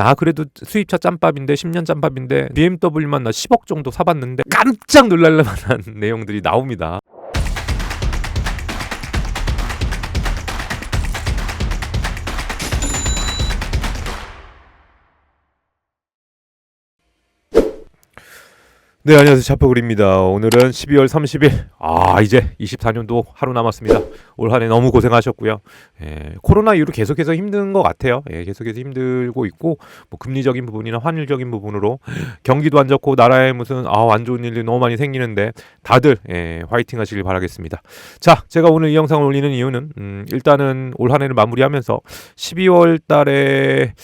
아 그래도 수입차 짬밥인데 10년 짬밥인데 BMW만 나 10억 정도 사봤는데 깜짝 놀랄 만한 내용들이 나옵니다. 네 안녕하세요. 자포글입니다. 오늘은 12월 30일. 아 이제 24년도 하루 남았습니다. 올 한 해 너무 고생하셨고요. 예, 코로나 이후로 계속해서 힘든 것 같아요. 예, 계속해서 힘들고 있고 뭐 금리적인 부분이나 환율적인 부분으로 경기도 안 좋고 나라에 무슨 아 안 좋은 일이 너무 많이 생기는데 다들 예, 화이팅 하시길 바라겠습니다. 자 제가 오늘 이 영상을 올리는 이유는 음, 일단은 올 한 해를 마무리하면서 12월 달에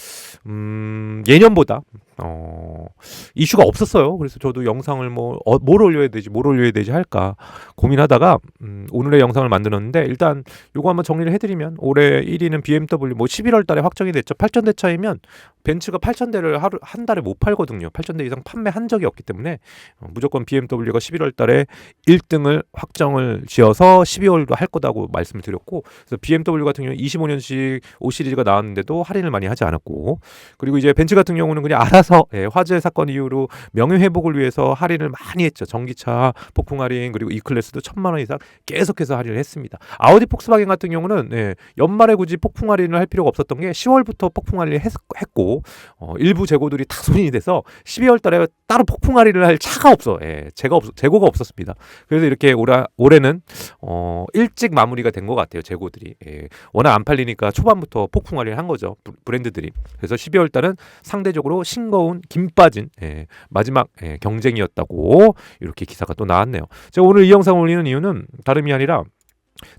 음, 예년보다 어, 이슈가 없었어요. 그래서 저도 영상을 뭐, 어, 뭘 올려야 되지, 뭘 올려야 되지 할까 고민하다가, 음, 오늘의 영상을 만들었는데, 일단 요거 한번 정리를 해드리면, 올해 1위는 BMW, 뭐 11월 달에 확정이 됐죠. 8,000대 차이면, 벤츠가 8,000대를 하루, 한 달에 못 팔거든요. 8,000대 이상 판매한 적이 없기 때문에, 어, 무조건 BMW가 11월 달에 1등을 확정을 지어서 12월도 할 거다고 말씀을 드렸고, 그래서 BMW 같은 경우는 25년씩 5 시리즈가 나왔는데도 할인을 많이 하지 않았고, 그리고 이제 벤츠 같은 경우는 그냥 알아서 예, 화재 사건 이후로 명예 회복을 위해서 할인을 많이 했죠. 전기차 폭풍 할인 그리고 E 클래스도 천만 원 이상 계속해서 할인을 했습니다. 아우디 폭스바겐 같은 경우는 예, 연말에 굳이 폭풍 할인을 할 필요가 없었던 게 10월부터 폭풍 할인을 했, 고 어, 일부 재고들이 다 손이 돼서 12월 달에 따로 폭풍 할인을 할 차가 없어. 예, 재가 없 재고가 없었습니다. 그래서 이렇게 올해 올해는 어, 일찍 마무리가 된 것 같아요. 재고들이 예, 워낙 안 팔리니까 초반부터 폭풍 할인을 한 거죠. 브- 브랜드들이. 그래서 12월 달은 상대적으로 싱거운 김 빠진 예, 마지막 예, 경쟁이었다고 이렇게 기사가 또 나왔네요. 제가 오늘 이 영상 올리는 이유는 다름이 아니라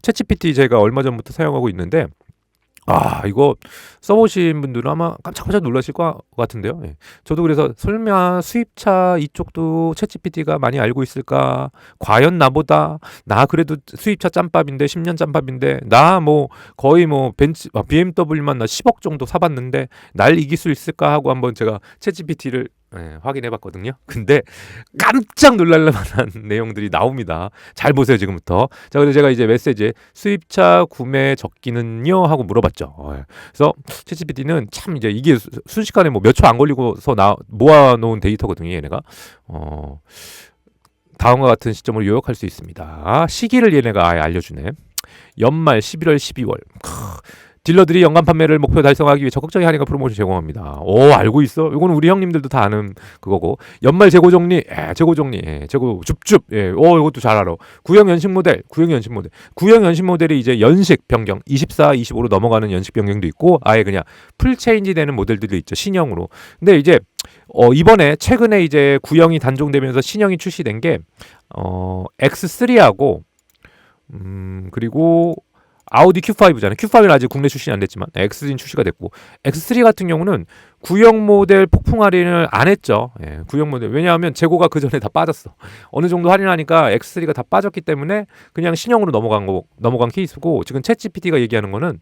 챗GPT 제가 얼마 전부터 사용하고 있는데 아 이거 써보신 분들은 아마 깜짝깜짝 놀라실 것 같은데요. 예. 저도 그래서 설마 수입차 이쪽도 챗GPT가 많이 알고 있을까? 과연 나보다 나 그래도 수입차 짬밥인데 10년 짬밥인데 나 뭐 거의 뭐 벤츠 아, BMW만 나 10억 정도 사봤는데 날 이길 수 있을까 하고 한번 제가 챗GPT를 예, 확인해 봤거든요. 근데 깜짝 놀랄 만한 내용들이 나옵니다. 잘 보세요 지금부터. 자 그래서 제가 이제 메시지에 수입차 구매 적기는요 하고 물어봤죠. 어, 예. 그래서 챗GPT는 참 이제 이게 수- 순식간에 뭐 몇 초 안 걸리고서 나 모아놓은 데이터거든요. 얘네가 어, 다음과 같은 시점으로 요약할 수 있습니다. 시기를 얘네가 아예 알려주네. 연말 11월, 12월. 크, 딜러들이 연간 판매를 목표 달성하기 위해 적극적인 할인과 프로모션 제공합니다. 오 알고 있어? 이거는 우리 형님들도 다 아는 그거고 연말 재고 정리, 예, 재고 정리, 예, 재고 줍줍, 예, 오 이것도 잘 알아. 구형 연식 모델, 구형 연식 모델, 구형 연식 모델이 이제 연식 변경, 24, 25로 넘어가는 연식 변경도 있고 아예 그냥 풀 체인지 되는 모델들도 있죠 신형으로. 근데 이제 어, 이번에 최근에 이제 구형이 단종되면서 신형이 출시된 게 어, X3하고 음 그리고 아우디 Q5잖아요. Q5는 아직 국내 출시는 안 됐지만 X3는 출시가 됐고 X3 같은 경우는 구형 모델 폭풍 할인을 안 했죠. 예, 구형 모델 왜냐하면 재고가 그 전에 다 빠졌어. 어느 정도 할인하니까 X3가 다 빠졌기 때문에 그냥 신형으로 넘어간 거 넘어간 케이스고 지금 챗GPT가 얘기하는 거는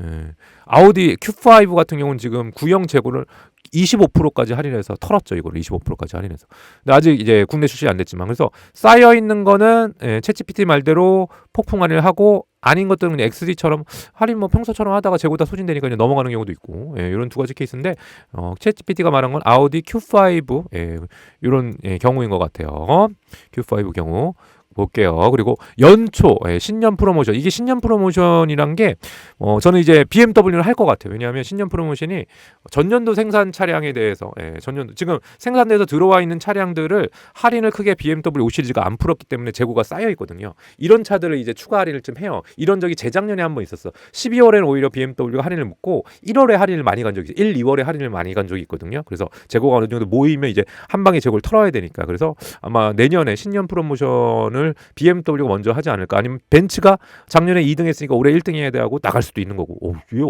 예, 아우디 Q5 같은 경우는 지금 구형 재고를 25%까지 할인해서 털었죠 이거를 25%까지 할인해서 근데 아직 이제 국내 출시 안 됐지만 그래서 쌓여 있는 거는 예, 챗GPT 말대로 폭풍 할인을 하고 아닌 것들은 그냥 X3처럼 할인 뭐 평소처럼 하다가 재고 다 소진되니까 그냥 넘어가는 경우도 있고. 예, 이런 두 가지 케이스인데 어, 챗GPT가 말한 건 아우디 Q5 예, 이런 예, 경우인 것 같아요. Q5 경우 볼게요. 그리고 연초 예, 신년 프로모션 이게 신년 프로모션이란 게 어, 저는 이제 BMW를 할 것 같아요. 왜냐하면 신년 프로모션이 전년도 생산 차량에 대해서 예, 전년도 지금 생산돼서 들어와 있는 차량들을 할인을 크게 BMW 5 시리즈가 안 풀었기 때문에 재고가 쌓여 있거든요. 이런 차들을 이제 추가 할인을 좀 해요. 이런 적이 재작년에 한 번 있었어. 12월에는 오히려 BMW가 할인을 묶고 1월에 할인을 많이 간 적이 있어요. 1, 2월에 할인을 많이 간 적이 있거든요. 그래서 재고가 어느 정도 모이면 이제 한 방에 재고를 털어야 되니까 그래서 아마 내년에 신년 프로모션을 BMW가 먼저 하지 않을까? 아니면 벤츠가 작년에 2등 했으니까 올해 1등 해야 되고 나갈 수도 있는 거고. 오, 얘,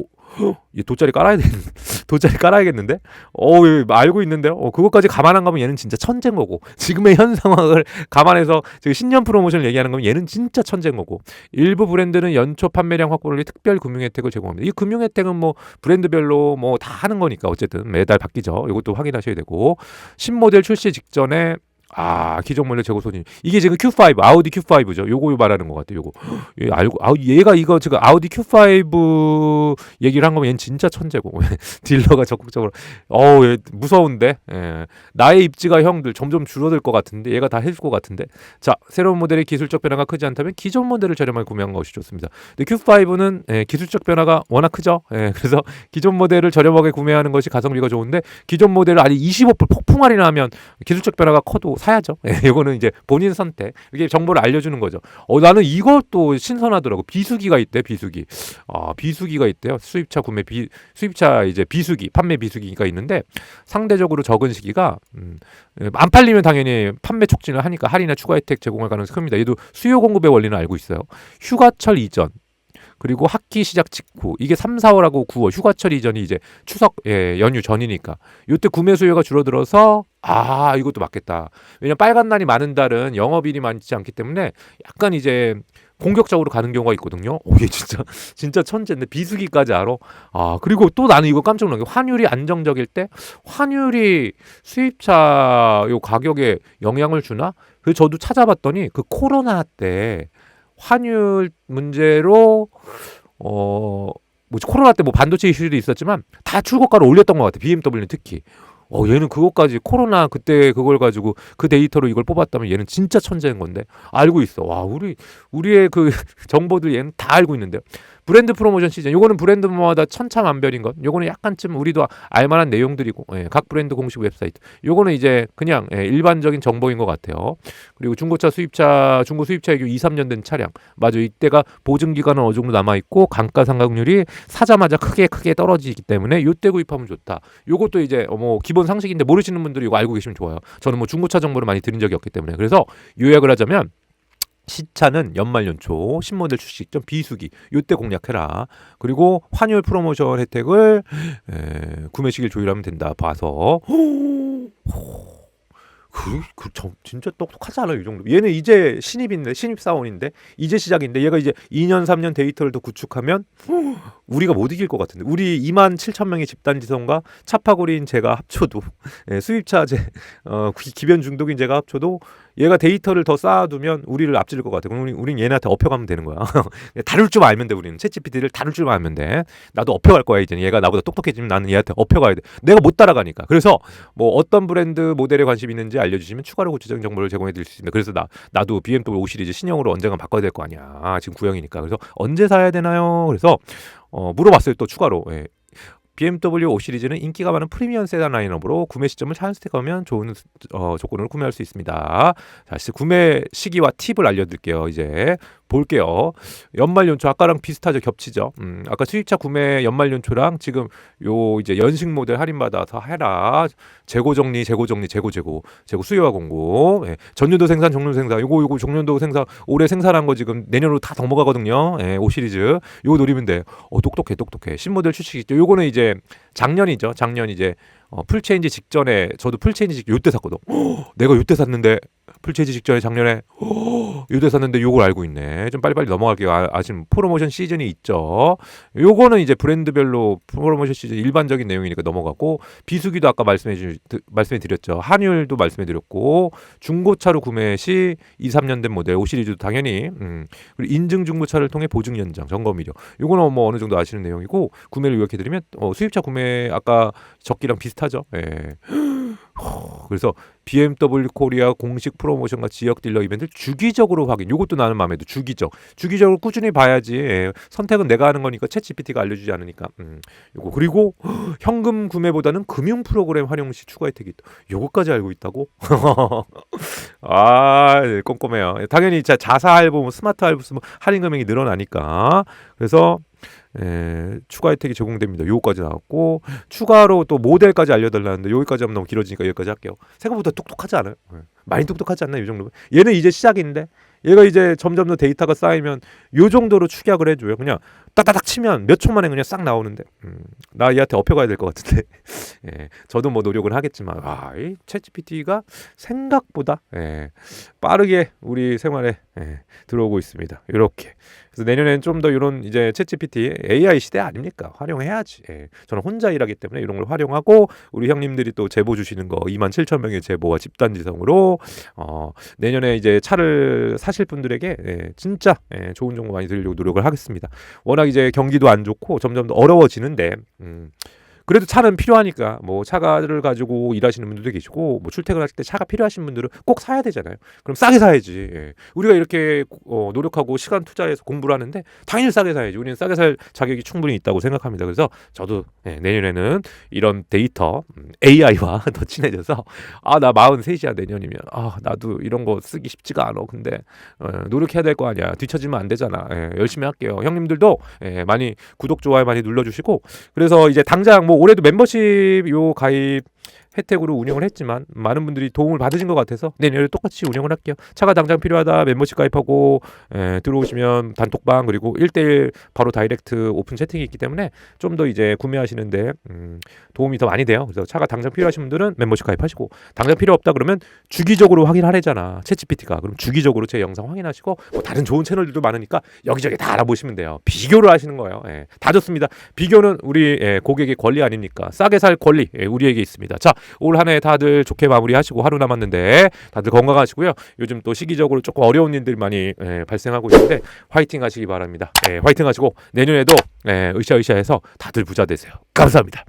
얘 돗자리 깔아야 되는 돗자리 깔아야겠는데? 어얘 알고 있는데요? 어, 그것까지 감안 안 가면 얘는 진짜 천재인 거고. 지금의 현 상황을 감안해서 지금 신년 프로모션을 얘기하는 거면 얘는 진짜 천재인 거고. 일부 브랜드는 연초 판매량 확보를 위해 특별 금융 혜택을 제공합니다. 이 금융 혜택은 뭐 브랜드별로 뭐 다 하는 거니까 어쨌든 매달 바뀌죠. 이것도 확인하셔야 되고. 신모델 출시 직전에 아 기존 모델 재고 손익 이게 지금 Q5 아우디 Q5죠. 요거 말하는 것 같아요. 요거 얘 알고 아 얘가 이거 지금 아우디 Q5 얘기를 한 거면 얘는 진짜 천재고 딜러가 적극적으로 어우 얘 무서운데 예. 나의 입지가 형들 점점 줄어들 것 같은데 얘가 다 해줄 것 같은데 자 새로운 모델의 기술적 변화가 크지 않다면 기존 모델을 저렴하게 구매한 것이 좋습니다. 근데 Q5는 예, 기술적 변화가 워낙 크죠. 예, 그래서 기존 모델을 저렴하게 구매하는 것이 가성비가 좋은데 기존 모델을 아니 25% 폭풍 할인하면 기술적 변화가 커도 사야죠. 예, 이거는 이제 본인 선택. 이게 정보를 알려주는 거죠. 어 나는 이것도 신선하더라고. 비수기가 있대. 비수기. 아 비수기가 있대요. 수입차 구매 비 수입차 이제 비수기 판매 비수기가 있는데 상대적으로 적은 시기가 음, 예, 안 팔리면 당연히 판매 촉진을 하니까 할인이나 추가 혜택 제공할 가능성이 큽니다. 얘도 수요 공급의 원리는 알고 있어요. 휴가철 이전 그리고 학기 시작 직후 이게 3, 4월하고 9월 휴가철 이전이 이제 추석 예, 연휴 전이니까 이때 구매 수요가 줄어들어서 아 이것도 맞겠다. 왜냐면 빨간 날이 많은 달은 영업일이 많지 않기 때문에 약간 이제 공격적으로 가는 경우가 있거든요. 오, 얘 진짜 진짜 천재인데 비수기까지 알아. 아 그리고 또 나는 이거 깜짝 놀란 게 환율이 안정적일 때 환율이 수입차 요 가격에 영향을 주나? 그래서 저도 찾아봤더니 그 코로나 때 환율 문제로 어 뭐지 코로나 때 뭐 반도체 이슈도 있었지만 다 출고가를 올렸던 것 같아. BMW는 특히. 어 얘는 그것까지 코로나 그때 그걸 가지고 그 데이터로 이걸 뽑았다면 얘는 진짜 천재인 건데 알고 있어. 와 우리 우리의 그 정보들 얘는 다 알고 있는데요. 브랜드 프로모션 시즌. 요거는 브랜드마다 천차만별인 것. 요거는 약간쯤 우리도 알만한 내용들이고 예, 각 브랜드 공식 웹사이트. 요거는 이제 그냥 예, 일반적인 정보인 것 같아요. 그리고 중고차 수입차 중고 수입차 이게 2, 3년 된 차량. 맞아. 이때가 보증 기간은 어느 정도 남아 있고 감가 상각률이 사자마자 크게 크게 떨어지기 때문에 요때 구입하면 좋다. 요것도 이제 어, 뭐 기본 상식인데 모르시는 분들이 이거 알고 계시면 좋아요. 저는 뭐 중고차 정보를 많이 드린 적이 없기 때문에. 그래서 요약을 하자면 시차는 연말 연초 신모델 출시 직전 비수기 요때 공략해라 그리고 환율 프로모션 혜택을 에, 구매 시기를 조율하면 된다 봐서 그, 그, 저, 진짜 똑똑하지 않아요, 이 정도. 얘는 이제 신입인데, 신입사원인데, 이제 시작인데, 얘가 이제 2년, 3년 데이터를 더 구축하면, 우리가 못 이길 것 같은데. 우리 2만 7천 명의 집단 지성과 차파고리인 제가 합쳐도, 예, 수입차 제, 어, 기- 기변 중독인 제가 합쳐도, 얘가 데이터를 더 쌓아두면 우리를 앞질 것 같아. 그럼 우리, 우린 얘네한테 업혀가면 되는 거야. 다룰 줄 알면 돼, 우리는. 챗GPT를 다룰 줄 알면 돼. 나도 업혀갈 거야, 이제. 얘가 나보다 똑똑해지면 나는 얘한테 업혀가야 돼. 내가 못 따라가니까. 그래서, 뭐 어떤 브랜드 모델에 관심 있는지 알려주시면 추가로 구체적인 정보를 제공해 드릴 수 있습니다. 그래서 나 나도 BMW 5 시리즈 신형으로 언젠가 바꿔야 될 거 아니야. 지금 구형이니까. 그래서 언제 사야 되나요? 그래서 어, 물어봤어요. 또 추가로. 예. BMW 5 시리즈는 인기가 많은 프리미엄 세단 라인업으로 구매 시점을 찬스택하면 좋은 어, 조건으로 구매할 수 있습니다. 자, 구매 시기와 팁을 알려드릴게요. 이제 볼게요. 연말 연초 아까랑 비슷하죠, 겹치죠. 음, 아까 수입차 구매 연말 연초랑 지금 요 이제 연식 모델 할인 받아서 해라. 재고 정리, 재고 정리, 재고 재고, 재고 수요와 공고. 예. 전년도 생산, 종년 생산. 요거 요거 종년도 생산 올해 생산한 거 지금 내년으로 다 넘어가거든요. 예, 5 시리즈. 요거 노리면 돼. 어, 똑똑해, 똑똑해. 신모델 출시기죠. 요거는 이제 작년이죠. 작년 이제 어, 풀체인지 직전에 저도 풀체인지 직 요때 샀거든. 헉, 내가 요때 샀는데 풀체인지 직전에 작년에 헉, 요때 샀는데 요걸 알고 있네. 좀 빨리빨리 넘어갈게요. 아, 아직 프로모션 시즌이 있죠. 요거는 이제 브랜드별로 프로모션 시즌 일반적인 내용이니까 넘어가고 비수기도 아까 말씀해 주 말씀해 드렸죠. 한율도 말씀해 드렸고 중고차로 구매 시 2, 3년 된 모델 5 시리즈도 당연히 음, 그리고 인증 중고차를 통해 보증 연장 점검 이력. 요거는 뭐 어느 정도 아시는 내용이고 구매를 요약해 드리면 어, 수입차 구매 아까 적기랑 비슷하죠. 예. 허, 그래서 BMW 코리아 공식 프로모션과 지역 딜러 이벤트 주기적으로 확인. 요것도 나는 마음에 들. 주기적. 주기적으로 꾸준히 봐야지. 예. 선택은 내가 하는 거니까 챗 GPT가 알려주지 않으니까. 음. 요거 그리고 헉, 현금 구매보다는 금융 프로그램 활용 시 추가 혜택이 있다. 요거까지 알고 있다고? 아, 네, 꼼꼼해요. 당연히 자, 자사 할부, 뭐 스마트 할부 할인 금액이 늘어나니까. 그래서 에, 추가 혜택이 제공됩니다. 요거까지 나왔고 추가로 또 모델까지 알려달라는데 여기까지 하면 너무 길어지니까 여기까지 할게요. 생각보다 똑똑하지 않아요? 예. 많이 똑똑하지 않나 이 정도면? 얘는 이제 시작인데 얘가 이제 점점 더 데이터가 쌓이면 요 정도로 축약을 해줘요. 그냥 따다닥 치면 몇 초 만에 그냥 싹 나오는데 음, 나 이한테 업혀가야 될 것 같은데 예, 저도 뭐 노력은 하겠지만 아, 이 챗GPT가 생각보다 예, 빠르게 우리 생활에 예, 들어오고 있습니다. 이렇게 그래서 내년엔 좀더 이런 이제 챗GPT AI 시대 아닙니까? 활용해야지. 예, 저는 혼자 일하기 때문에 이런 걸 활용하고 우리 형님들이 또 제보 주시는 거 2만 7천 명의 제보와 집단 지성으로 어, 내년에 이제 차를 사실 분들에게 예, 진짜 예, 좋은 정보 많이 드리려고 노력을 하겠습니다. 워낙 이제 경기도 안 좋고 점점 더 어려워지는데 음, 그래도 차는 필요하니까 뭐 차가를 가지고 일하시는 분들도 계시고 뭐 출퇴근하실 때 차가 필요하신 분들은 꼭 사야 되잖아요. 그럼 싸게 사야지. 예. 우리가 이렇게 어, 노력하고 시간 투자해서 공부를 하는데 당연히 싸게 사야지. 우리는 싸게 살 자격이 충분히 있다고 생각합니다. 그래서 저도 예, 내년에는 이런 데이터 음, AI와 더 친해져서 아 나 43이야 내년이면 아 나도 이런 거 쓰기 쉽지가 않아. 근데 어, 노력해야 될 거 아니야. 뒤처지면 안 되잖아. 예, 열심히 할게요. 형님들도 예, 많이 구독 좋아요 많이 눌러주시고 그래서 이제 당장 뭐 올해도 멤버십 요 가입 혜택으로 운영을 했지만 많은 분들이 도움을 받으신 것 같아서 내년에 똑같이 운영을 할게요. 차가 당장 필요하다 멤버십 가입하고 에, 들어오시면 단톡방 그리고 1대1 바로 다이렉트 오픈 채팅이 있기 때문에 좀 더 이제 구매하시는데 음, 도움이 더 많이 돼요. 그래서 차가 당장 필요하신 분들은 멤버십 가입하시고 당장 필요 없다 그러면 주기적으로 확인하래잖아 챗GPT가 그럼 주기적으로 제 영상 확인하시고 뭐 다른 좋은 채널들도 많으니까 여기저기 다 알아보시면 돼요. 비교를 하시는 거예요. 예, 다 좋습니다. 비교는 우리 예, 고객의 권리 아닙니까? 싸게 살 권리 예, 우리에게 있습니다. 자, 올 한 해 다들 좋게 마무리하시고 하루 남았는데 다들 건강하시고요. 요즘 또 시기적으로 조금 어려운 일들이 많이 예, 발생하고 있는데 화이팅 하시기 바랍니다. 예, 화이팅 하시고 내년에도 예, 으쌰으쌰 해서 다들 부자 되세요. 감사합니다.